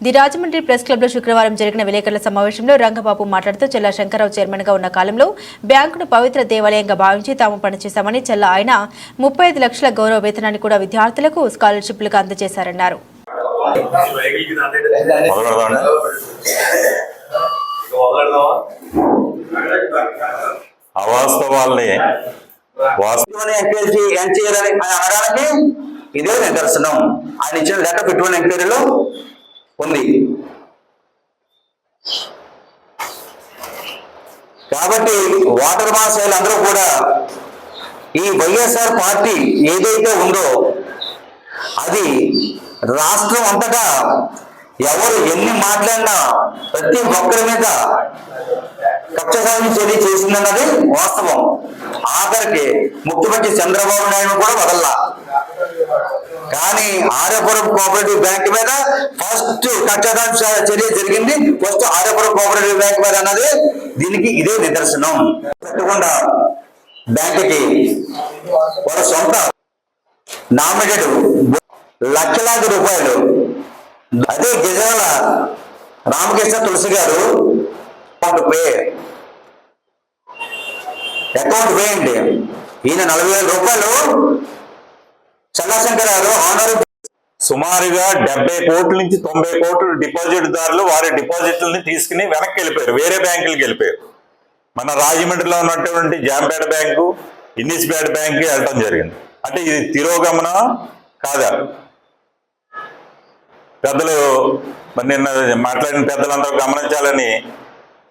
The Rajahmundry press క్లబ్లో శుక్రవారం జరిగిన విలేకరుల సమావేశంలో రంగబాబు మాట్లాడుతూ చెల్లా శంకరరావు చైర్మన్గా ఉన్న కాలంలో బ్యాంకును పవిత్ర దేవాలయంగా భావించి తాము పనిచేశామని చెల్లా ఆయన ముప్పై ఐదు లక్షల గౌరవ వేతనాన్ని కూడా విద్యార్థులకు స్కాలర్షిప్లుగా అందజేశారన్నారు. అవాస్తవాల్ని ఎంక్వైరీ అనడానికి ఇదే నిదర్శనం ఆయన ఇచ్చిన లెటర్ పెట్టుబడి ఎంక్వైరీలో ఉంది కాబట్టి వాటర్ మహాశయులు అందరూ కూడా ఈ వైఎస్ఆర్ పార్టీ ఏదైతే ఉందో అది రాష్ట్రం అంతటా ఎవరు ఎన్ని మాట్లాడినా ప్రతి ఒక్కరి మీద కక్ష చర్య చేసిందన్నది వాస్తవం. ఆఖరికి ముఖ్యమంత్రి చంద్రబాబు నాయుడు కూడా వదల్లా. కానీ ఆర్యపురం కోఆపరేటివ్ బ్యాంక్ మీద ఫస్ట్ కక్ష చర్య జరిగింది. ఫస్ట్ ఆర్యపురం కోఆపరేటివ్ బ్యాంక్ మీద అన్నది దీనికి ఇదే నిదర్శనం. పెట్టకుండా బ్యాంకుకి వాళ్ళ సొంత నామినేటెడ్ లక్షలాది రూపాయలు. అదే గిజాల రామకృష్ణ తులసి గారు అకౌంట్ పే. అకౌంట్ పే అండి ఈయన నలభై వేల రూపాయలు చల్లాశంకర్ గారు ఆనర్ సుమారుగా డెబ్బై కోట్ల నుంచి తొంభై కోట్ల డిపాజిట్ దారులు వారి డిపాజిట్లని తీసుకుని వెనక్కి వెళ్ళిపోయారు. వేరే బ్యాంకులకు వెళ్ళిపోయారు. మన రాజమండ్రిలో ఉన్నటువంటి జాంపేట బ్యాంకు ఇన్నిస్పేట బ్యాంకు వెళ్ళటం జరిగింది. అంటే ఇది తిరోగమన కాదా? పెద్దలు మరి నిన్న మాట్లాడిన పెద్దలందరూ గమనించాలని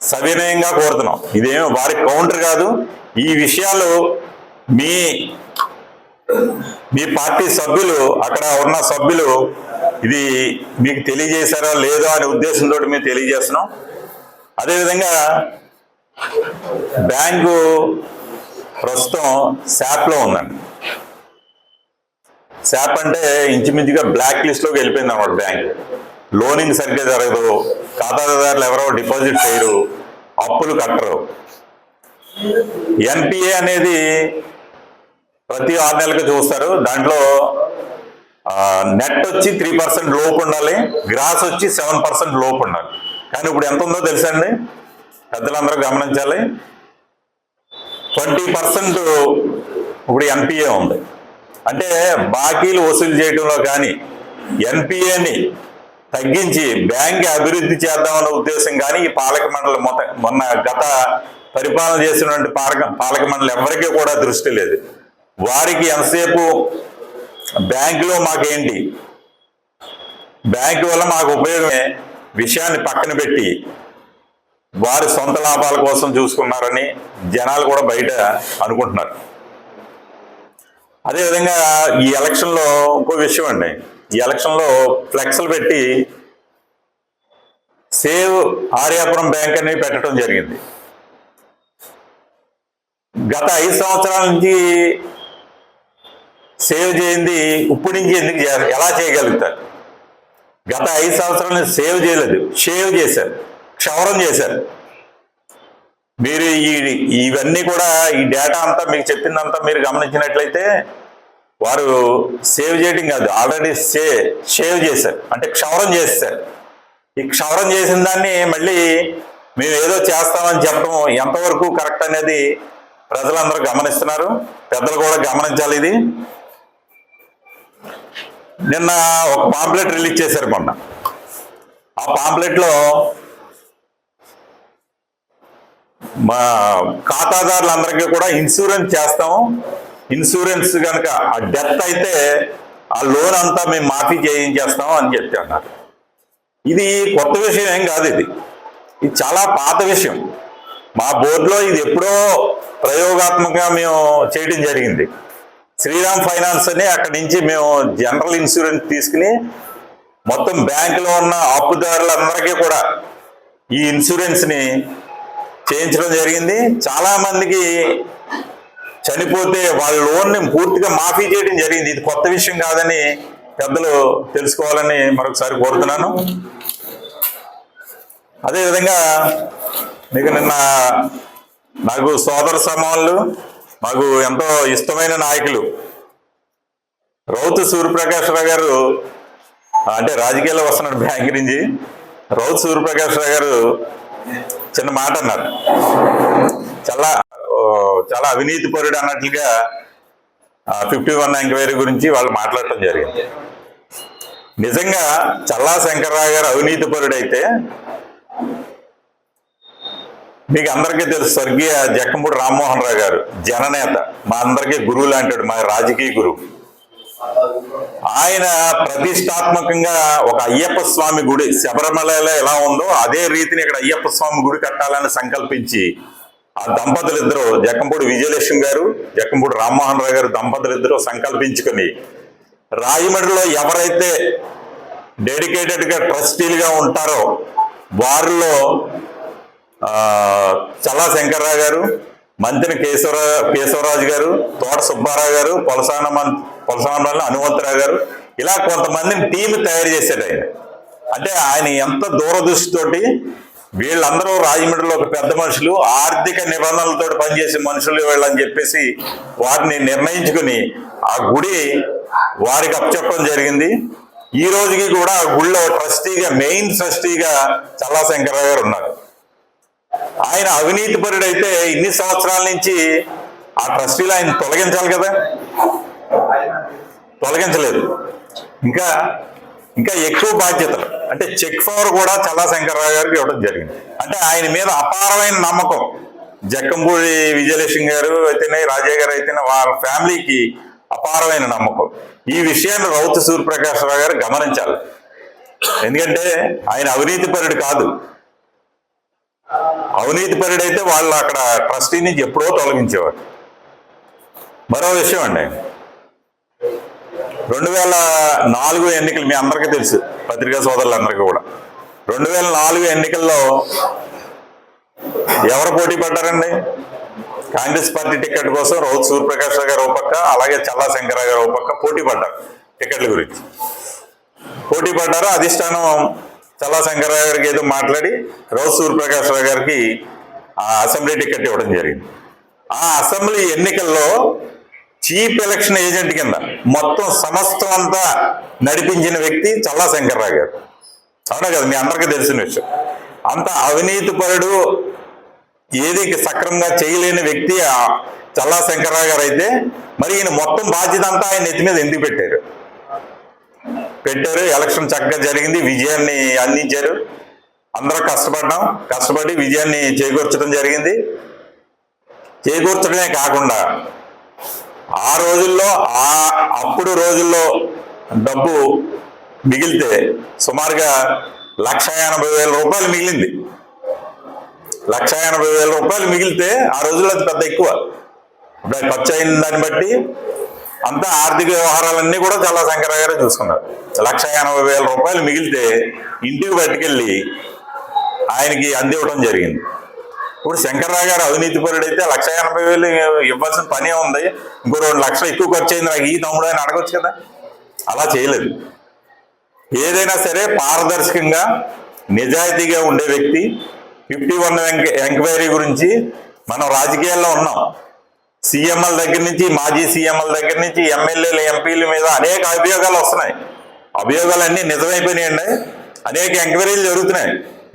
సవినయంగా కోరుతున్నాం. ఇదేమో వారి కౌంటర్ కాదు. ఈ విషయాలు మీ మీ పార్టీ సభ్యులు అక్కడ ఉన్న సభ్యులు ఇది మీకు తెలియజేశారో లేదో అనే ఉద్దేశంతో మేము తెలియజేస్తున్నాం. అదేవిధంగా బ్యాంకు ప్రస్తుతం శాప్లో ఉందండి. శాప్ అంటే ఇంచుమించుగా బ్లాక్ లిస్ట్లోకి వెళ్ళిపోయింది అన్నమాట బ్యాంక్. లోనింగ్ సరిగ్గా జరగదు ఖాతాదారులు ఎవరో డిపాజిట్ చేయరు అప్పులు కట్టరు. ఎన్పిఏ అనేది ప్రతి ఆరు నెలలకు చూస్తారు. దాంట్లో నెట్ వచ్చి త్రీ పర్సెంట్ లోపు ఉండాలి. గ్రాస్ వచ్చి సెవెన్ పర్సెంట్ లోపు ఉండాలి. కానీ ఇప్పుడు ఎంత ఉందో తెలుసా అండి? పెద్దలందరూ గమనించాలి. ట్వంటీ పర్సెంట్ ఇప్పుడు ఎన్పిఏ ఉంది. అంటే బాకీలు వసూలు చేయడంలో కానీ ఎన్పిఏని తగ్గించి బ్యాంక్ అభివృద్ధి చేద్దామన్న ఉద్దేశం కానీ ఈ పాలక మండలి మొన్న గత పరిపాలన చేసినటువంటి పాలక పాలక మండలి ఎవరికీ కూడా దృష్టి లేదు. వారికి ఎంతసేపు? బ్యాంకులో మాకేంటి? బ్యాంకు వల్ల మాకు ఉపయోగమే విషయాన్ని పక్కన పెట్టి వారి సొంత లాభాల కోసం చూసుకున్నారని జనాలు కూడా బయట అనుకుంటున్నారు. అదేవిధంగా ఈ ఎలక్షన్లో ఇంకో విషయం అండి. ఈ ఎలక్షన్లో ఫ్లెక్స్లు పెట్టి సేవ్ ఆర్యాపురం బ్యాంక్ అని పెట్టడం జరిగింది. గత ఐదు సంవత్సరాల నుంచి సేవ్ చేయింది ఇప్పుడు నుంచి ఎందుకు చేయాలి? ఎలా చేయగలుగుతారు? గత ఐదు సంవత్సరాలు సేవ్ చేయలేదు. షేవ్ చేశారు. క్షవరం చేశారు. మీరు ఈ ఇవన్నీ కూడా ఈ డేటా అంతా మీకు చెప్పిందంతా మీరు గమనించినట్లయితే వారు సేవ్ చేయడం కాదు ఆల్రెడీ సే షేవ్ చేశారు. అంటే క్షవరం చేస్తారు ఈ క్షవరం చేసిన దాన్ని మళ్ళీ మేము ఏదో చేస్తామని చెప్పడం ఎంతవరకు కరెక్ట్ అనేది ప్రజలందరూ గమనిస్తున్నారు. పెద్దలు కూడా గమనించాలి ఇది. నిన్న ఒక పాంప్లెట్ రిలీజ్ చేశారు మొన్న. ఆ పాంప్లెట్లో మా ఖాతాదారులందరికీ కూడా ఇన్సూరెన్స్ చేస్తాము ఇన్సూరెన్స్ కనుక ఆ డెత్ అయితే ఆ లోన్ అంతా మేము మాఫీ చేయించేస్తాం అని చెప్పి అన్నారు. ఇది కొత్త విషయం ఏం కాదు ఇది. ఇది చాలా పాత విషయం. మా బోర్డులో ఇది ఎప్పుడో ప్రయోగాత్మకంగా మేము చేయడం జరిగింది. శ్రీరామ్ ఫైనాన్స్ అని అక్కడి నుంచి మేము జనరల్ ఇన్సూరెన్స్ తీసుకుని మొత్తం బ్యాంకులో ఉన్న అప్పుదారులందరికీ కూడా ఈ ఇన్సూరెన్స్ని చేయించడం జరిగింది. చాలా మందికి చనిపోతే వాళ్ళ లోన్ని పూర్తిగా మాఫీ చేయడం జరిగింది. ఇది కొత్త విషయం కాదని పెద్దలు తెలుసుకోవాలని మరొకసారి కోరుతున్నాను. అదేవిధంగా మీకు నిన్న నాకు సోదర సమానులు మాకు ఎంతో ఇష్టమైన నాయకులు. రౌత్ సూర్యప్రకాశ్రావు గారు అంటే రాజకీయాల్లో వస్తున్నాడు బ్యాంక్ నుంచి. రౌత్ సూర్యప్రకాష్ రావు గారు చిన్న మాట అన్నారు. చాలా ఓ, చాలా అవినీతి పరుడు అన్నట్లుగా ఫిఫ్టీ వన్ ఎంక్వైరీ గురించి వాళ్ళు మాట్లాడటం జరిగింది. నిజంగా చల్లా శంకర్రావు గారు అవినీతి పరుడైతే మీకు అందరికీ తెలుసు స్వర్గీయ జక్కంపూడి రామ్మోహన్ రావు గారు జననేత. మా అందరికీ గురువు లాంటాడు మా రాజకీయ గురువు. ఆయన ప్రతిష్టాత్మకంగా ఒక అయ్యప్ప స్వామి గుడి శబరిమలలో ఎలా ఉందో అదే రీతిని ఇక్కడ అయ్యప్ప స్వామి గుడి కట్టాలని సంకల్పించి ఆ దంపతులు ఇద్దరు జక్కంపూడి విజయలక్ష్మి గారు జక్కంపూడి రామ్మోహన్ రావు గారు దంపతులు ఇద్దరు సంకల్పించుకొని రాయమండ్రిలో ఎవరైతే డెడికేటెడ్గా ట్రస్టీలుగా ఉంటారో వారిలో చల్లా శంకర్రావు గారు మంత్రి కేశవరా కేశవరాజు గారు తోట సుబ్బారావు గారు పొలసాన మంత్ పొలసాన హనుమంతరావు గారు ఇలా కొంతమందిని టీం తయారు చేశాడు ఆయన. అంటే ఆయన ఎంత దూరదృష్టితోటి వీళ్ళందరూ రాజమండ్రిలో ఒక పెద్ద మనుషులు ఆర్థిక నిబంధనలతో పనిచేసే మనుషులు వీళ్ళని చెప్పేసి వారిని నిర్ణయించుకుని ఆ గుడి వారికి అప్పచెప్పడం జరిగింది. ఈ రోజుకి కూడా ఆ గుడిలో ట్రస్టీగా మెయిన్ ట్రస్టీగా చల్లా శంకరరావు గారు ఉన్నారు. ఆయన అవినీతి పరుడైతే ఇన్ని సంవత్సరాల నుంచి ఆ ట్రస్టీలు ఆయన తొలగించాలి కదా? తొలగించలేదు. ఇంకా ఇంకా ఎక్కువ బాధ్యతలు. అంటే చెక్ పవర్ కూడా చల్లా శంకర్రావు గారికి ఇవ్వడం జరిగింది. అంటే ఆయన మీద అపారమైన నమ్మకం. జక్కంపూడి విజయలక్ష్మి గారు అయితేనే రాజయ్య గారు అయితేనే వారి ఫ్యామిలీకి అపారమైన నమ్మకం. ఈ విషయాన్ని రౌతు సూర్యప్రకాశరావు గారు గమనించాలి. ఎందుకంటే ఆయన అవినీతి పరుడు కాదు. అవినీతి పరుడైతే వాళ్ళు అక్కడ ట్రస్టీ నుంచి ఎప్పుడో తొలగించేవారు. మరో విషయం అండి. రెండు వేల నాలుగు ఎన్నికలు మీ అందరికీ తెలుసు పత్రికా సోదరులందరికీ కూడా. రెండు వేల నాలుగు ఎన్నికల్లో ఎవరు పోటీ పడ్డారండి? కాంగ్రెస్ పార్టీ టికెట్ కోసం రౌత్ సూర్యప్రకాష్ గారు ఒక పక్క అలాగే చల్లా శంకరరావు గారు ఒక పక్క పోటీ పడ్డారు టికెట్ల గురించి. పోటీ పడ్డారు అధిష్టానం చల్లా శంకరరావు గారికి ఏదో మాట్లాడి రోజు సూర్యప్రకాశ్రావు గారికి ఆ అసెంబ్లీ టికెట్ ఇవ్వడం జరిగింది. ఆ అసెంబ్లీ ఎన్నికల్లో చీఫ్ ఎలక్షన్ ఏజెంట్ కింద మొత్తం సమస్తం అంతా నడిపించిన వ్యక్తి చల్లా శంకర్రావు గారు. అవునా కదా? మీ అందరికీ తెలిసిన విషయం. అంత అవినీతి పరుడు ఏది సక్రమంగా చేయలేని వ్యక్తి ఆ చల్లా శంకర్రావు గారు అయితే మరి ఈయన మొత్తం బాధ్యత అంతా ఆయన నెత్తి మీద ఎందుకు పెట్టారు? పెట్టారు. ఎలక్షన్ చక్కగా జరిగింది. విజయాన్ని అందించారు. అందరూ కష్టపడ్డాం. కష్టపడి విజయాన్ని చేకూర్చడం జరిగింది. చేకూర్చడమే కాకుండా ఆ రోజుల్లో ఆ అప్పుడు రోజుల్లో డబ్బు మిగిలితే సుమారుగా లక్ష ఎనభై వేల రూపాయలు మిగిలింది. లక్ష ఎనభై వేల రూపాయలు మిగిలితే ఆ రోజుల్లో అది పెద్ద ఎక్కువ. ఖర్చు అయిన దాన్ని బట్టి అంతా ఆర్థిక వ్యవహారాలన్నీ కూడా చాలా శంకరరావు గారే చూసుకున్నారు. లక్ష ఎనభై వేల రూపాయలు మిగిలితే ఇంటికి పట్టుకెళ్ళి ఆయనకి అందివ్వడం జరిగింది. ఇప్పుడు శంకర్రావు గారు అవినీతి పరుడైతే లక్ష ఎనభై వేలు ఇవ్వాల్సిన పనే ఉంది. ఇంకో రెండు లక్షలు ఎక్కువ ఖర్చు అయింది నాకు ఈ తమ్ముడు అని అడగొచ్చు కదా. అలా చేయలేదు. ఏదైనా సరే పారదర్శకంగా నిజాయితీగా ఉండే వ్యక్తి ఫిఫ్టీ వన్ ఎంక్వైరీ గురించి మనం రాజకీయాల్లో ఉన్నాం. సీఎంఎల్ దగ్గర నుంచి మాజీ సీఎంఎల్ దగ్గర నుంచి ఎమ్మెల్యేలు ఎంపీల మీద అనేక అభియోగాలు వస్తున్నాయి. అభియోగాలన్నీ నిజమైపోయినాయండి. అనేక ఎంక్వైరీలు జరుగుతున్నాయి.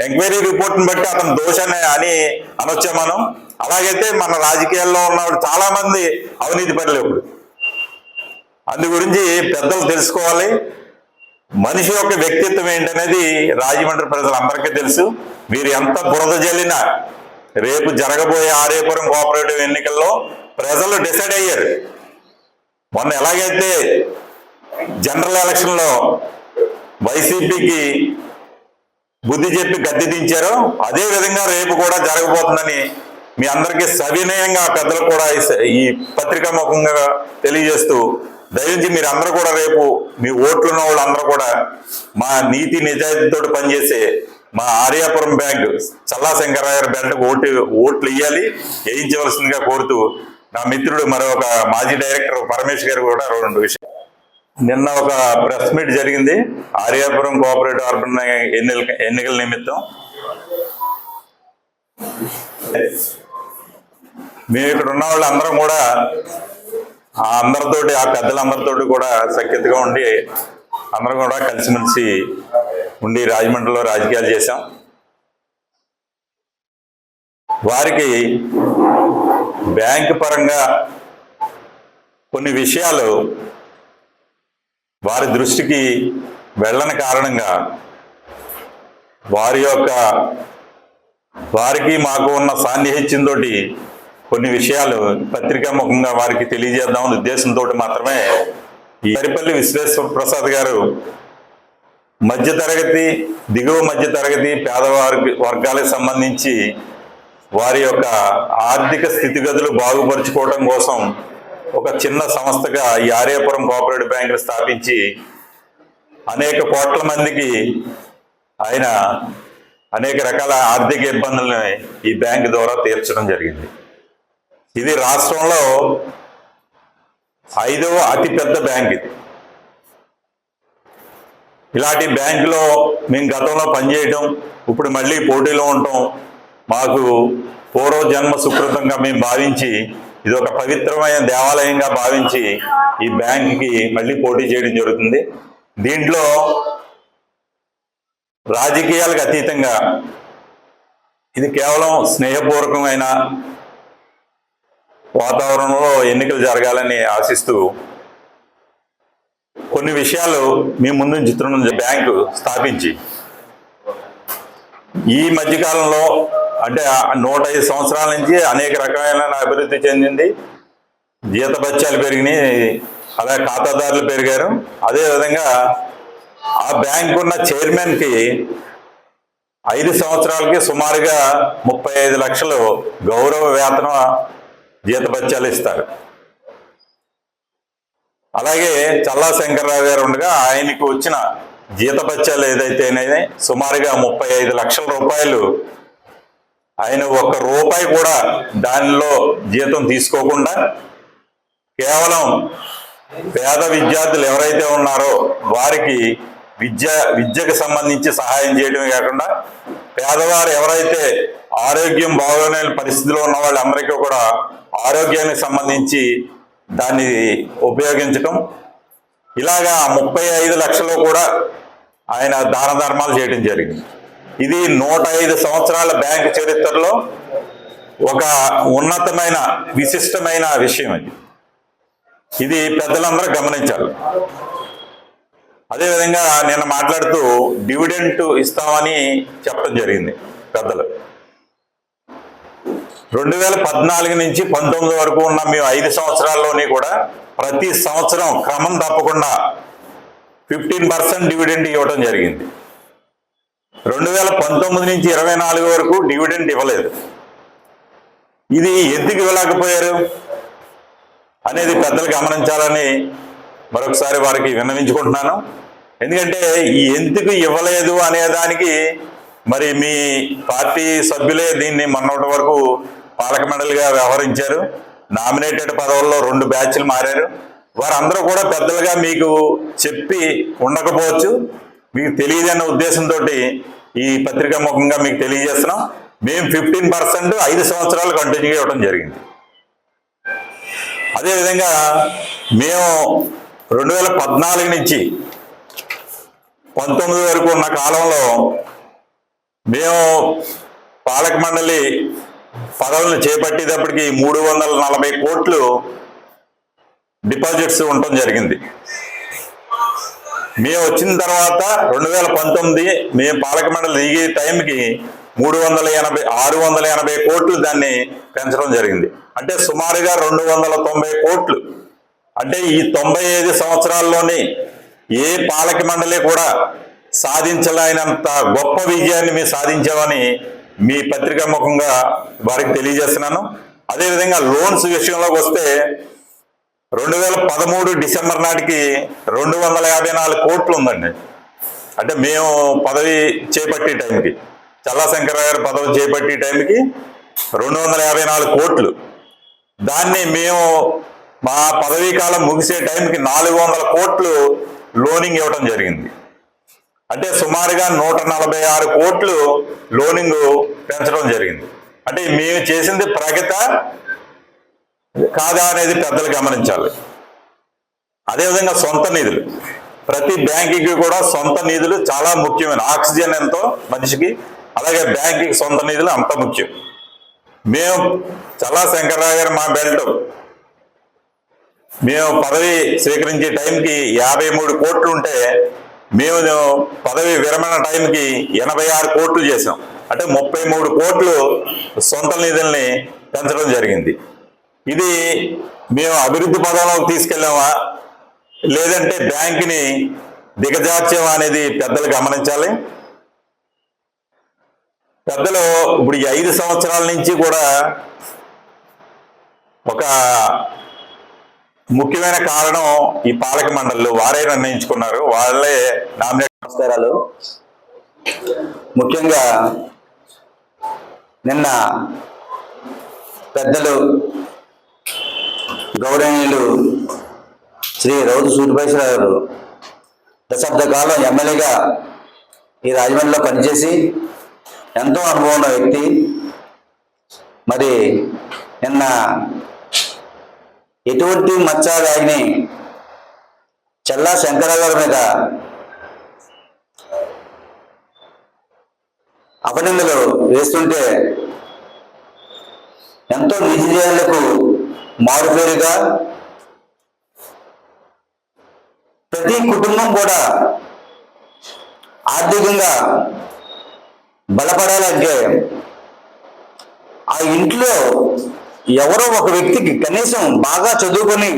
ఎంక్వైరీ రిపోర్ట్ని బట్టి అతను దోషాన్ని అని అనొచ్చా మనం? అలాగైతే మన రాజకీయాల్లో ఉన్నవాడు చాలామంది అవినీతి పనులు ఇప్పుడు అందు గురించి పెద్దలు తెలుసుకోవాలి. మనిషి యొక్క వ్యక్తిత్వం ఏంటనేది రాజమండ్రి ప్రజలందరికీ తెలుసు. మీరు ఎంత బురద జల్లినా రేపు జరగబోయే ఆరేపురం కోఆపరేటివ్ ఎన్నికల్లో ప్రజలు డిసైడ్ అయ్యారు. మొన్న ఎలాగైతే జనరల్ ఎలక్షన్లో వైసీపీకి బుద్ధి చెప్పి గద్దె దించారో అదే విధంగా రేపు కూడా జరగబోతుందని మీ అందరికీ సవినయంగా పెద్దలు కూడా ఈ- పత్రికా ముఖంగా తెలియజేస్తూ దయచేసి మీరు అందరూ కూడా రేపు మీ ఓట్లు ఉన్న వాళ్ళందరూ కూడా మా నీతి నిజాయితీతో పనిచేసే మా Aryapuram bank Challa Shankarayar bank vote ఓట్లు ఇవ్వాలి వేయించవలసిందిగా కోరుతూ నా మిత్రుడు మరొక మాజీ డైరెక్టర్ పరమేష్ గారు కూడా రెండు విషయం నిన్న ఒక ప్రెస్ మీట్ జరిగింది. ఆర్యాపురం కోఆపరేటివ్ అర్బన్ ఎన్నికల ఎన్నికల నిమిత్తం. మేము ఇక్కడ ఉన్న వాళ్ళందరం కూడా ఆ అందరితోటి ఆ పెద్దలందరితోటి కూడా సఖ్యతగా ఉండి అందరం కూడా కలిసిమెలిసి ఉండి రాజమండ్రిలో రాజకీయాలు చేశాం. వారికి బ్యాంక్ పరంగా కొన్ని విషయాలు వారి దృష్టికి వెళ్ళని కారణంగా వారి యొక్క వారికి మాకు ఉన్న సాన్నిహిత్యంతో కొన్ని విషయాలు పత్రికాముఖంగా వారికి తెలియజేద్దామని ఉద్దేశంతో మాత్రమే ఈ సరిపల్లి విశ్వేశ్వర ప్రసాద్ గారు మధ్యతరగతి దిగువ మధ్యతరగతి పేదవారి వర్గాలకు సంబంధించి వారి యొక్క ఆర్థిక స్థితిగతులు బాగుపరుచుకోవడం కోసం ఒక చిన్న సంస్థగా ఈ ఆర్యాపురం కోఆపరేటివ్ బ్యాంకును స్థాపించి అనేక కోట్ల మందికి ఆయన అనేక రకాల ఆర్థిక ఇబ్బందులని ఈ బ్యాంక్ ద్వారా తీర్చడం జరిగింది. ఇది రాష్ట్రంలో ఐదవ అతిపెద్ద బ్యాంక్ ఇది. ఇలాంటి బ్యాంకులో మేము గతంలో పనిచేయడం ఇప్పుడు మళ్ళీ పోటీలో ఉండటం మాకు పూర్వజన్మ సుకృతంగా మేము భావించి ఇది ఒక పవిత్రమైన దేవాలయంగా భావించి ఈ బ్యాంక్కి మళ్ళీ పోటీ చేయడం జరుగుతుంది. దీంట్లో రాజకీయాలకు అతీతంగా ఇది కేవలం స్నేహపూర్వకమైన వాతావరణంలో ఎన్నికలు జరగాలని ఆశిస్తూ కొన్ని విషయాలు మీ ముందు చిత్రం బ్యాంకు స్థాపించి. ఈ మధ్యకాలంలో అంటే నూట ఐదు సంవత్సరాల నుంచి అనేక రకాలైన అభివృద్ధి చెందింది. జీతభత్యాలు పెరిగినాయి. అలాగే ఖాతాదారులు పెరిగారు. అదేవిధంగా ఆ బ్యాంక్ ఉన్న చైర్మన్కి ఐదు సంవత్సరాలకి సుమారుగా ముప్పై ఐదు లక్షలు గౌరవ వేతన జీతభత్యాలు ఇస్తారు. అలాగే చల్లా శంకర్రావు గారు ఉండగా ఆయనకు వచ్చిన జీతభత్యాలు ఏదైతేనే సుమారుగా ముప్పై ఐదు లక్షల రూపాయలు ఆయన ఒక్క రూపాయి కూడా దానిలో జీతం తీసుకోకుండా కేవలం పేద విద్యార్థులు ఎవరైతే ఉన్నారో వారికి విద్య విద్యకు సంబంధించి సహాయం చేయడమే కాకుండా పేదవారు ఎవరైతే ఆరోగ్యం బాగోలేని పరిస్థితిలో ఉన్న వాళ్ళందరికీ కూడా ఆరోగ్యానికి సంబంధించి దాన్ని ఉపయోగించటం. ఇలాగా ముప్పై ఐదు లక్షలు కూడా ఆయన దాన ధర్మాలు చేయడం జరిగింది. ఇది నూట ఐదు సంవత్సరాల బ్యాంకు చరిత్రలో ఒక ఉన్నతమైన విశిష్టమైన విషయం ఇది. ఇది పెద్దలందరూ గమనించాలి. అదేవిధంగా నేను మాట్లాడుతూ డివిడెంట్ ఇస్తామని చెప్పడం జరిగింది పెద్దలు. రెండు వేల పద్నాలుగు నుంచి పంతొమ్మిది వరకు ఉన్న మేము ఐదు సంవత్సరాల్లోని కూడా ప్రతి సంవత్సరం క్రమం తప్పకుండా ఫిఫ్టీన్ పర్సెంట్ డివిడెంట్ ఇవ్వడం జరిగింది. రెండు వేల పంతొమ్మిది నుంచి ఇరవై నాలుగు వరకు డివిడెంట్ ఇవ్వలేదు. ఇది ఎందుకు ఇవ్వలేకపోయారు అనేది పెద్దలు గమనించాలని మరొకసారి వారికి విన్నవించుకుంటున్నాను. ఎందుకంటే ఈ ఎందుకు ఇవ్వలేదు అనే దానికి మరి మీ పార్టీ సభ్యులే దీన్ని మొన్నటి వరకు పాలక మండలిగా వ్యవహరించారు. నామినేటెడ్ పదవుల్లో రెండు బ్యాచ్లు మారారు. వారందరూ కూడా పెద్దలుగా మీకు చెప్పి ఉండకపోవచ్చు. మీకు తెలియదన్న ఉద్దేశంతో ఈ పత్రిక ముఖంగా మీకు తెలియజేస్తున్నాం. మేము ఫిఫ్టీన్ పర్సెంట్ ఐదు సంవత్సరాలు కంటిన్యూ ఇవ్వడం జరిగింది. అదేవిధంగా మేము రెండు వేల పద్నాలుగు నుంచి పంతొమ్మిది వరకు ఉన్న కాలంలో మేము పాలక మండలి పదవులను చేపట్టేటప్పటికి మూడు వందల నలభై కోట్లు డిపాజిట్స్ ఉండటం జరిగింది. మేము వచ్చిన తర్వాత రెండు వేల పంతొమ్మిది మేము పాలక మండలి దిగే టైంకి మూడు వందల ఎనభై ఆరు వందల ఎనభై కోట్లు దాన్ని పెంచడం జరిగింది. అంటే సుమారుగా రెండు వందల తొంభై కోట్లు. అంటే ఈ తొంభై ఐదు సంవత్సరాల్లోని ఏ పాలక మండలి కూడా సాధించలేనంత గొప్ప విజయాన్ని మేము సాధించామని మీ పత్రికా ముఖంగా వారికి తెలియజేస్తున్నాను. అదేవిధంగా లోన్స్ విషయంలోకి వస్తే రెండు వేల పదమూడు డిసెంబర్ నాటికి రెండు వందల యాభై నాలుగు కోట్లు ఉందండి. అంటే మేము పదవి చేపట్టే టైంకి చల్లా శంకర్ గారు పదవి చేపట్టే టైంకి రెండు వందల యాభై నాలుగు కోట్లు. దాన్ని మేము మా పదవీ కాలం ముగిసే టైంకి నాలుగు వందల కోట్లు లోనింగ్ ఇవ్వడం జరిగింది. అంటే సుమారుగా నూట నలభై ఆరు కోట్లు లోనింగ్ పెంచడం జరిగింది. అంటే మేము చేసింది ప్రగత కాదా అనేది పెద్దలు గమనించాలి. అదేవిధంగా సొంత నిధులు. ప్రతి బ్యాంకుకి కూడా సొంత నిధులు చాలా ముఖ్యమైన ఆక్సిజన్ ఎంతో మనిషికి అలాగే బ్యాంకుకి సొంత నిధులు అంత ముఖ్యం. మేము చల్లా శంకర్రావు గారు మా బెల్ట్. మేము పదవి స్వీకరించే టైంకి యాభై మూడు కోట్లు ఉంటే మేము పదవి విరమణ టైంకి ఎనభై ఆరు కోట్లు చేసాం అంటే ముప్పై మూడు కోట్లు సొంత నిధుల్ని పెంచడం జరిగింది. ఇది మేము అభివృద్ధి పదంలోకి తీసుకెళ్ళామా? లేదంటే బ్యాంకుని దిగజార్చామా అనేది పెద్దలు గమనించాలి. పెద్దలు ఇప్పుడు ఈ ఐదు సంవత్సరాల నుంచి కూడా ఒక ముఖ్యమైన కారణం ఈ పాలక మండలిలో వారే నిర్ణయించుకున్నారు. వాళ్ళే నామినేట్ నమస్కారాలు. ముఖ్యంగా నిన్న పెద్దలు గౌరవనీయులు శ్రీ రౌతు సూర్యభాషరావు గారు దశాబ్ద కాలం ఎమ్మెల్యేగా ఈ రాజమండ్రిలో పనిచేసి ఎంతో అనుభవం ఉన్న వ్యక్తి. మరి నిన్న ఎటువంటి మచ్చా వ్యాధిని చల్లా శంకరరావు గారి మీద అపనిందలు వేస్తుంటే ఎంతో నిజజీవులకు మారుపేరుగా ప్రతి కుటుంబం కూడా ఆర్థికంగా బలపడాలంటే ఆ ఇంట్లో ఎవరో ఒక వ్యక్తికి కనీసం బాగా చదువుకొని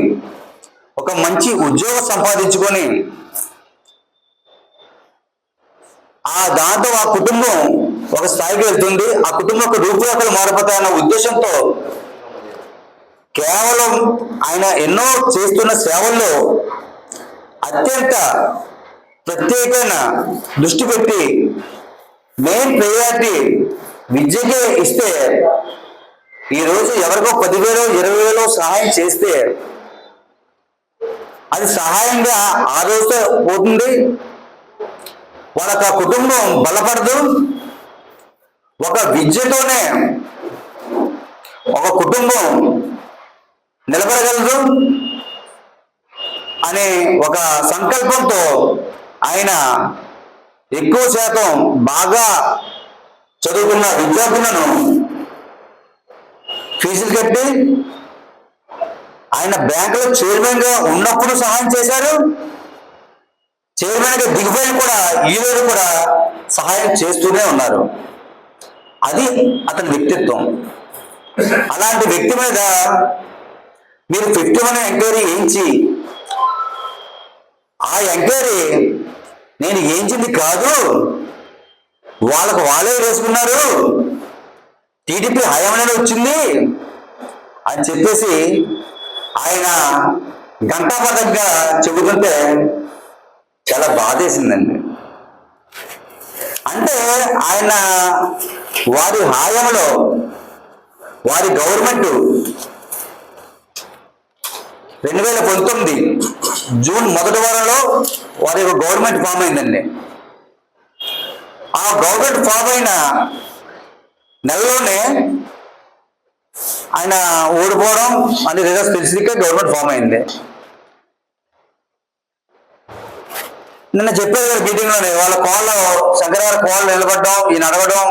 ఒక మంచి ఉద్యోగం సంపాదించుకొని ఆ దాంతో ఆ కుటుంబం ఒక స్థాయికి వెళ్తుంది ఆ కుటుంబం యొక్క రూపురేఖలు మారిపోతాయన్న ఉద్దేశంతో కేవలం ఆయన ఎన్నో చేస్తున్న సేవల్లో అత్యంత ప్రత్యేకమైన దృష్టి పెట్టి మెయిన్ ప్రయారిటీ విద్యకే ఇస్తే ఈరోజు ఎవరికో పదివేలో ఇరవై వేలు సహాయం చేస్తే అది సహాయంగా ఆ రోజుతో పోతుంది. వాళ్ళ ఆ కుటుంబం బలపడదు. ఒక విద్యతోనే ఒక కుటుంబం నిలబడగలదు అనే ఒక సంకల్పంతో ఆయన ఎక్కువ శాతం బాగా చదువుకున్న విద్యార్థులను ఫీజులు కట్టి ఆయన బ్యాంకులో చైర్మన్గా ఉన్నప్పుడు సహాయం చేశారు. చైర్మన్గా కూడా ఈ రోజు కూడా సహాయం చేస్తూనే ఉన్నారు. అది అతని వ్యక్తిత్వం. అలాంటి వ్యక్తి మీద మీరు ఫిఫ్టీ వన్ ఎంక్వైరీ ఏంచి ఆ ఎంక్వైరీ నేను ఏంచింది కాదు. వాళ్ళకు వాళ్ళే వేసుకున్నారు. టీడీపీ హయాంలోనే వచ్చింది. అని చెప్పేసి ఆయన గంటాపదంగా చెబుతుంటే చాలా బాధేసిందండి. అంటే ఆయన వారి హాయంలో వారి గవర్నమెంట్ రెండు వేల పంతొమ్మిది జూన్ మొదటి వారంలో వారి యొక్క గవర్నమెంట్ ఫామ్ అయిందండి. ఆ గవర్నమెంట్ ఫామ్ అయిన నెలలోనే ఆయన ఓడిపోవడం అని రిజల్ట్స్ తెలిసికే గవర్నమెంట్ ఫామ్ అయింది. నిన్న చెప్పేది కదా మీటింగ్లోనే వాళ్ళ కాళ్ళు శంకరవారి కాళ్ళు నిలబడడం ఈయన అడగడం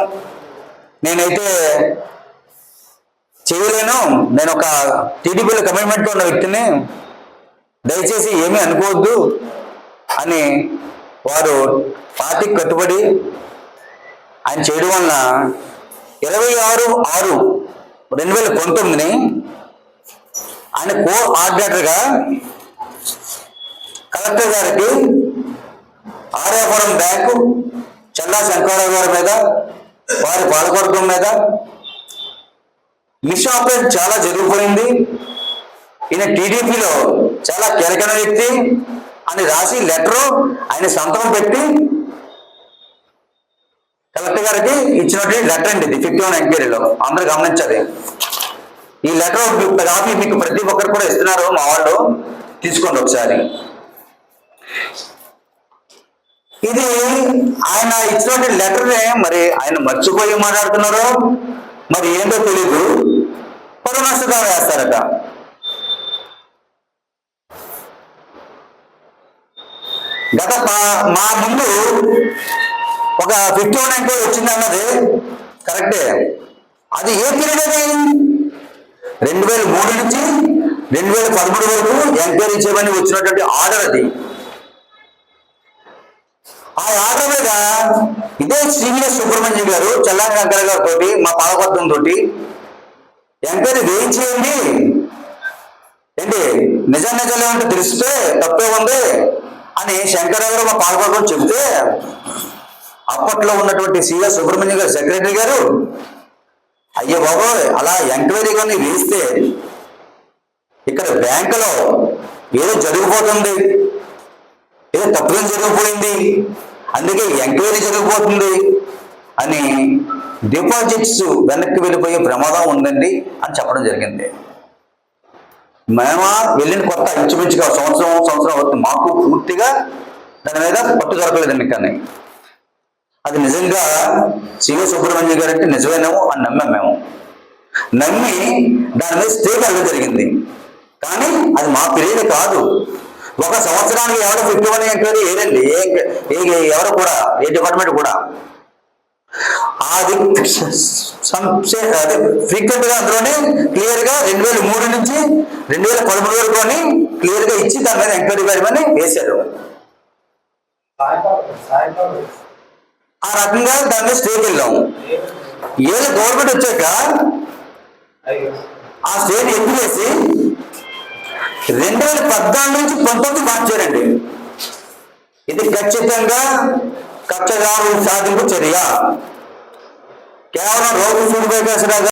నేనైతే చేయలేను నేను ఒక టీడీపీలో కమిట్మెంట్ ఉన్న వ్యక్తిని దయచేసి ఏమీ అనుకోవద్దు అని వారు పార్టీకి కట్టుబడి ఆయన చేయడం వలన ఇరవై ఆరు ఆరు రెండు వేల పంతొమ్మిదిని ఆయన కో ఆర్డినేటర్గా కలెక్టర్ గారికి ఆర్యాపురం బ్యాంకు చల్లా శంకరరావు గారి మీద వారి పాలకవర్గం మీద మిస్ ఆపరేట్ చాలా జరిగిపోయింది. ఈయన టీడీపీలో చాలా కీలకమైన వ్యక్తి. అని రాసి లెటరు ఆయన సంతకం పెట్టి కలెక్టర్ గారికి ఇచ్చినటువంటి లెటర్ అండి ఇది ఫిఫ్టీ వన్ ఎంక్వైరీలో. అందరూ గమనించాలి. ఈ లెటర్ కాపీ మీకు ప్రతి ఒక్కరు కూడా ఇస్తున్నారు మా వాళ్ళు. తీసుకోండి ఒకసారి. ఇది ఆయన ఇచ్చినటువంటి లెటర్నే మరి ఆయన మర్చిపోయి మాట్లాడుతున్నారో మరి ఏంటో తెలీదు. పరువు వేస్తారట. గత మా ముందు ఒక ఫిఫ్టీ వన్ ఎంక్వైరీ వచ్చింది అన్నది కరెక్టే. అది ఏ పీరియడ్ అది? రెండు వేల మూడు నుంచి రెండు వేల పదమూడు వరకు ఎంక్వైరీ చేయమని వచ్చినటువంటి ఆర్డర్ అది. ఆ ఆర్డర్ మీద ఇదే శ్రీనివాస్ సుబ్రహ్మణ్యం గారు చల్లారి వెంకయ్య గారితో మా పాలకొత్తం తోటి ఎంక్వైరీ వేయించేయండి ఏంటి? నిజం నిజాలు ఏమంటే తెలిస్తే తప్పే ఉంది అని శంకరరావు గారు మా పాలకొత్తం చెబితే అప్పట్లో ఉన్నటువంటి సిఎస్ సుబ్రహ్మణ్యం గారు సెక్రటరీ గారు అయ్యో బాబోయ్ అలా ఎంక్వైరీ కానీ వేస్తే ఇక్కడ బ్యాంకులో ఏదో జరిగిపోతుంది. ఏదో తప్పుదం జరిగిపోయింది. అందుకే ఎంక్వైరీ జరిగిపోతుంది అని డిపాజిట్స్ వెనక్కి వెళ్ళిపోయే ప్రమాదం ఉందండి అని చెప్పడం జరిగింది. మేము వెళ్ళిన కొత్త ఇంచుమించుగా సంవత్సరం సంవత్సరం అవుతుంది. మాకు పూర్తిగా దాని మీద పట్టు దొరకలేదండి కానీ. అది నిజంగా శివ సుబ్రహ్మణ్య గారు అంటే నిజమేనేమో అని నమ్మాం మేము. నమ్మి దాని మీద స్టే కలగడం జరిగింది. కానీ అది మా పీరియడ్ కాదు. ఒక సంవత్సరానికి ఎవరు ఫిఫ్టీ వన్ ఎంక్వైరీ ఏదండి? ఏ ఏ- ఎవరు కూడా ఏ డిపార్ట్మెంట్ కూడా. అది సంశే- అదే ఫ్రీక్వెంట్గా అందులోనే క్లియర్గా రెండు వేల మూడు నుంచి రెండు వేల పదమూడు వరకు అని క్లియర్గా ఇచ్చి దాని మీద ఎంక్వైరీ వేయమని వేశారు. ఆ రకంగా దాన్ని స్టేట్ స్టేకి వెళ్ళాం. ఏదో గవర్నమెంట్ వచ్చాక ఆ స్టేట్ ఎత్తివేసి రెండు వేల పద్నాలుగు నుంచి పంతొమ్మిది మార్చారండి. ఇది ఖచ్చితంగా కక్షదారు సాధింపు చర్య. కేవలం రోడ్డు సూర్యప్రకాశరావు